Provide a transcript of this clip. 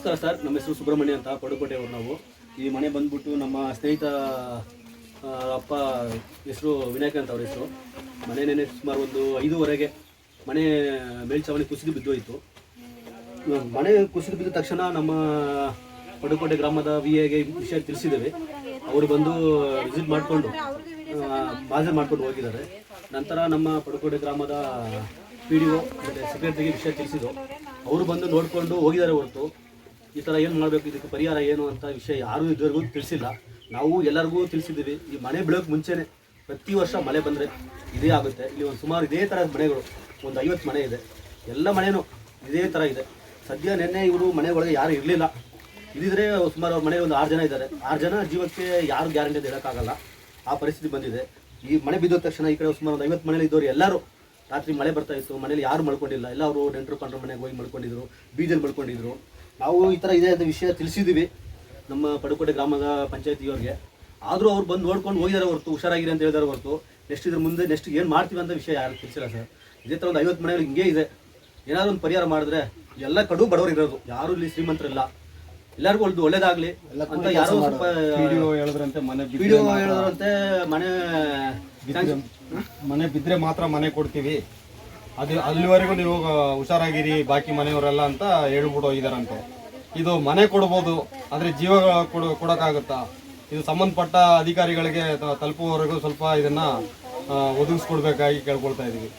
ನಮಸ್ಕಾರ ಸರ್. ನಮ್ಮ ಹೆಸರು ಸುಬ್ರಹ್ಮಣ್ಯ ಅಂತ ಪಡುಕೋಟೆಯವರು ನಾವು. ಈ ಮನೆ ಬಂದ್ಬಿಟ್ಟು ನಮ್ಮ ಸ್ನೇಹಿತ ಅಪ್ಪ ಹೆಸರು ವಿನಾಯಕ ಅಂತ ಅವ್ರ ಹೆಸರು. ಮನೆ ನೆನೆ ಸುಮಾರು ಒಂದು ಐದೂವರೆಗೆ ಮನೆ ಮೇಲ್ಚಾವಣಿ ಕುಸಿದು ಬಿದ್ದೋಯ್ತು. ಮನೆ ಕುಸಿದು ಬಿದ್ದ ತಕ್ಷಣ ನಮ್ಮ ಪಡುಕೋಟೆ ಗ್ರಾಮದ ವಿ ಎಗೆ ವಿಷಯ ತಿಳಿಸಿದ್ದೇವೆ. ಅವರು ಬಂದು ವಿಸಿಟ್ ಮಾಡಿಕೊಂಡು ಮಾಜರ್ ಮಾಡ್ಕೊಂಡು ಹೋಗಿದ್ದಾರೆ. ನಂತರ ನಮ್ಮ ಪಡುಕೋಟೆ ಗ್ರಾಮದ ಪಿ ಡಿ ಒ ಸೆಕ್ರೆಟರಿಗೆ ವಿಷಯ ತಿಳಿಸಿದ್ರು ಅವರು ಬಂದು ನೋಡಿಕೊಂಡು ಹೋಗಿದ್ದಾರೆ ಹೊರತು. ಈ ಥರ ಏನು ಮಾಡಬೇಕು? ಇದಕ್ಕೆ ಪರಿಹಾರ ಏನು ಅಂತ ವಿಷಯ ಯಾರೂ ಇದುವರೆಗೂ ತಿಳಿಸಿಲ್ಲ. ನಾವು ಎಲ್ಲರಿಗೂ ತಿಳಿಸಿದ್ದೀವಿ. ಈ ಮನೆ ಬೀಳೋಕೆ ಮುಂಚೆನೇ ಪ್ರತಿ ವರ್ಷ ಮಳೆ ಬಂದರೆ ಇದೇ ಆಗುತ್ತೆ. ಇಲ್ಲಿ ಒಂದು ಸುಮಾರು ಇದೇ ಥರದ ಮನೆಗಳು. ಒಂದು ಐವತ್ತು ಮನೆ ಇದೆ. ಎಲ್ಲ ಮನೆಯೂ ಇದೇ ಥರ ಇದೆ. ಸದ್ಯ ನಿನ್ನೆ ಇವರು ಮನೆ ಒಳಗೆ ಯಾರು ಇರಲಿಲ್ಲ. ಇದಿದ್ರೆ ಸುಮಾರು ಮನೆ ಒಂದು ಆರು ಜನ ಇದ್ದಾರೆ. ಆರು ಜನ ಜೀವಕ್ಕೆ ಯಾರು ಗ್ಯಾರಂಟಿ ಅಂತ ಹೇಳೋಕ್ಕಾಗಲ್ಲ ಆ ಪರಿಸ್ಥಿತಿ ಬಂದಿದೆ. ಈ ಮನೆ ಬಿದ್ದ ತಕ್ಷಣ ಈ ಕಡೆ ಸುಮಾರು ಒಂದು ಐವತ್ತು ಮನೇಲಿ ಇದ್ದವರು ಎಲ್ಲರೂ ರಾತ್ರಿ ಮಳೆ ಬರ್ತಾ ಇತ್ತು. ಮನೇಲಿ ಯಾರು ಮಲ್ಕೊಂಡಿಲ್ಲ. ಎಲ್ಲ ಅವರು ನೆಂಟರು ಪಂಡ್ರ ಮನೆಗೆ ಹೋಗಿ ಮಲ್ಕೊಂಡಿದ್ರು. ಬೀಜಲ್ಲಿ ಮಲ್ಕೊಂಡಿದ್ರು. ನಾವು ಈ ಥರ ಇದೆ ಅಂತ ವಿಷಯ ತಿಳಿಸಿದ್ದೀವಿ ನಮ್ಮ ಪಡುಕೋಟೆ ಗ್ರಾಮದ ಪಂಚಾಯತಿಯವ್ರಿಗೆ. ಆದರೂ ಅವ್ರು ಬಂದು ನೋಡ್ಕೊಂಡು ಹೋಗಿದ್ದಾರೆ ಹೊರತು ಹುಷಾರಾಗಿರಿ ಅಂತ ಹೇಳಿದಾರೆ ಹೊರತು. ನೆಕ್ಸ್ಟ್ ಇದ್ರ ಮುಂದೆ ನೆಕ್ಸ್ಟ್ ಏನು ಮಾಡ್ತೀವಿ ಅಂತ ವಿಷಯ ಯಾರು ತಿಳಿಸಿಲ್ಲ ಸರ್. ಇದೇ ಥರ ಒಂದು ಐವತ್ತು ಮನೆಗಳು ಹಿಂಗೆ ಇದೆ. ಏನಾದರೂ ಒಂದು ಪರಿಹಾರ ಮಾಡಿದ್ರೆ ಎಲ್ಲ ಕಡು ಬಡವರು ಇರೋದು. ಯಾರು ಇಲ್ಲಿ ಶ್ರೀಮಂತರಿಲ್ಲ. ಎಲ್ಲರಿಗೂ ಒಂದು ಒಳ್ಳೇದಾಗಲಿ ಅಂತ ಯಾರು ಸ್ವಲ್ಪ ವಿಡಿಯೋ ಹೇಳಿದ್ರಂತೆ ಮನೆ ವಿಡಿಯೋ ಹೇಳಿದ್ರಂತೆ ಮನೆ ಮನೆ ಬಿದ್ದರೆ ಮಾತ್ರ ಮನೆ ಕೊಡ್ತೀವಿ. ಅದು ಅಲ್ಲಿವರೆಗೂ ನೀವು ಹುಷಾರಾಗಿರಿ, ಬಾಕಿ ಮನೆಯವರೆಲ್ಲ ಅಂತ ಹೇಳ್ಬಿಟ್ಟು ಹೋಗಿದಾರಂತೆ ಇದು ಮನೆ ಕೊಡ್ಬೋದು, ಆದರೆ ಜೀವ ಕೊಡ, ಕೊಡೋಕ್ಕಾಗುತ್ತಾ? ಇದು ಸಂಬಂಧಪಟ್ಟ ಅಧಿಕಾರಿಗಳಿಗೆ ತಲುಪುವವರೆಗೂ ಸ್ವಲ್ಪ ಇದನ್ನು ಒದಗಿಸ್ಕೊಡ್ಬೇಕಾಗಿ ಕೇಳ್ಕೊಳ್ತಾ ಇದೀವಿ.